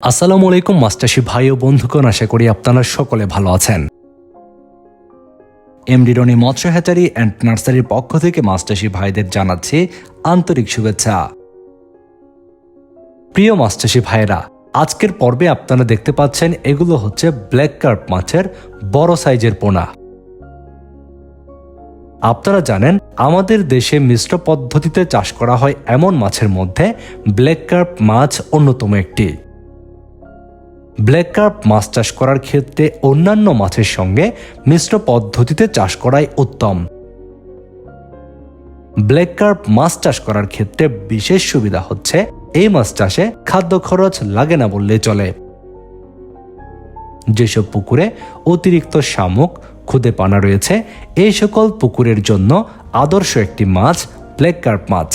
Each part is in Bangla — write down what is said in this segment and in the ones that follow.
আসসালামু আলাইকুম মাস্টারশি ভাই ও বন্ধুগণ, আশা করি আপনারা সকলে ভালো আছেন। এমডি রনি মৎস্য হ্যাচারি অ্যান্ড নার্সারির পক্ষ থেকে মাস্টারশি ভাইদের জানাচ্ছি আন্তরিক শুভেচ্ছা। প্রিয় মাস্টারশি ভাইয়েরা, আজকের পর্বে আপনারা দেখতে পাচ্ছেন এগুলো হচ্ছে ব্ল্যাক কার্প মাছের বড় সাইজের পোনা। আপনারা জানেন, আমাদের দেশে মিশ্র পদ্ধতিতে চাষ করা হয় এমন মাছের মধ্যে ব্ল্যাক কার্প মাছ অন্যতম একটি। ব্ল্যাক কার্প মাছ চাষ করার ক্ষেত্রে অন্যান্য মাছের সঙ্গে মিশ্র পদ্ধতিতে চাষ করাই উত্তম। ব্ল্যাক কার্প মাছ চাষ করার ক্ষেত্রে বিশেষ সুবিধা হচ্ছে এই মাছ চাষে খাদ্য খরচ লাগে না বললে চলে। যেসব পুকুরে অতিরিক্ত শামুক খুদে পানা রয়েছে, এই সকল পুকুরের জন্য আদর্শ একটি মাছ ব্ল্যাক কার্প মাছ।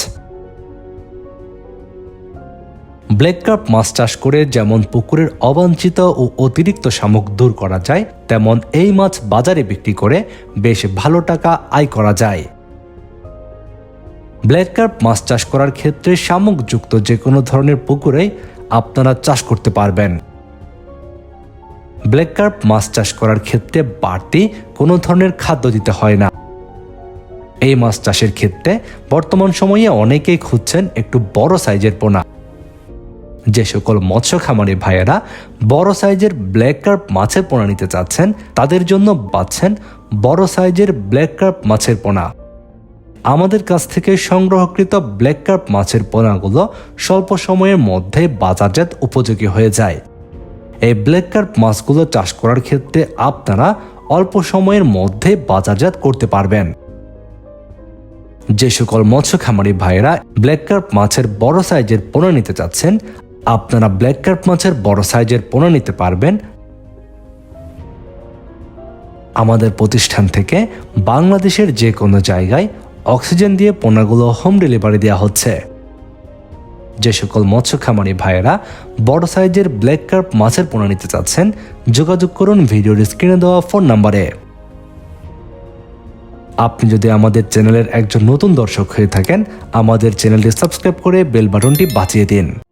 ব্ল্যাক কার্প মাছ চাষ করে যেমন পুকুরের অবাঞ্ছিত ও অতিরিক্ত শামুক দূর করা যায়, তেমন এই মাছ বাজারে বিক্রি করে বেশ ভালো টাকা আয় করা যায়। ব্ল্যাক কার্প মাছ চাষ করার ক্ষেত্রে শামুকযুক্ত যে কোনো ধরনের পুকুরে আপনারা চাষ করতে পারবেন। ব্ল্যাক কার্প মাছ চাষ করার ক্ষেত্রে বাড়তি কোনো ধরনের খাদ্য দিতে হয় না। এই মাছ চাষের ক্ষেত্রে বর্তমান সময়ে অনেকেই খুঁজছেন একটু বড় সাইজের পোনা। যে সকল মৎস্য খামারি ভাইয়েরা বড় সাইজের ব্ল্যাক কার্প মাছের পোনা নিতে চাচ্ছেন, তাদের জন্য পাচ্ছেন বড় সাইজের ব্ল্যাক কার্প মাছের পোনা। আমাদের কাছ থেকে সংগ্রহকৃত ব্ল্যাক কার্প মাছের পোনাগুলো স্বল্প সময়ের মধ্যে বাজারজাত উপযোগী হয়ে যায়। এই ব্ল্যাক কার্প মাছগুলো চাষ করার ক্ষেত্রে আপনারা অল্প সময়ের মধ্যে বাজারজাত করতে পারবেন। যে সকল মৎস্য খামারি ভাইয়েরা ব্ল্যাক কার্প মাছের বড় সাইজের পোনা নিতে চাচ্ছেন আপনারা ব্ল্যাক কার্প মাছের বড় সাইজের পোনা নিতে পারবেন। আমাদের প্রতিষ্ঠান থেকে বাংলাদেশের যে কোনো জায়গায় অক্সিজেন দিয়ে পোনাগুলো হোম ডেলিভারি দেওয়া হচ্ছে। যে সকল মৎস্য খামারি ভাইয়েরা বড় সাইজের ব্ল্যাক কার্প মাছের পোনা নিতে চাচ্ছেন, যোগাযোগ করুন ভিডিওর স্ক্রিনে দেওয়া ফোন নাম্বারে। আপনি যদি আমাদের চ্যানেলের একজন নতুন দর্শক হয়ে থাকেন, আমাদের চ্যানেলটি সাবস্ক্রাইব করে বেল বাটনটি বাঁচিয়ে দিন।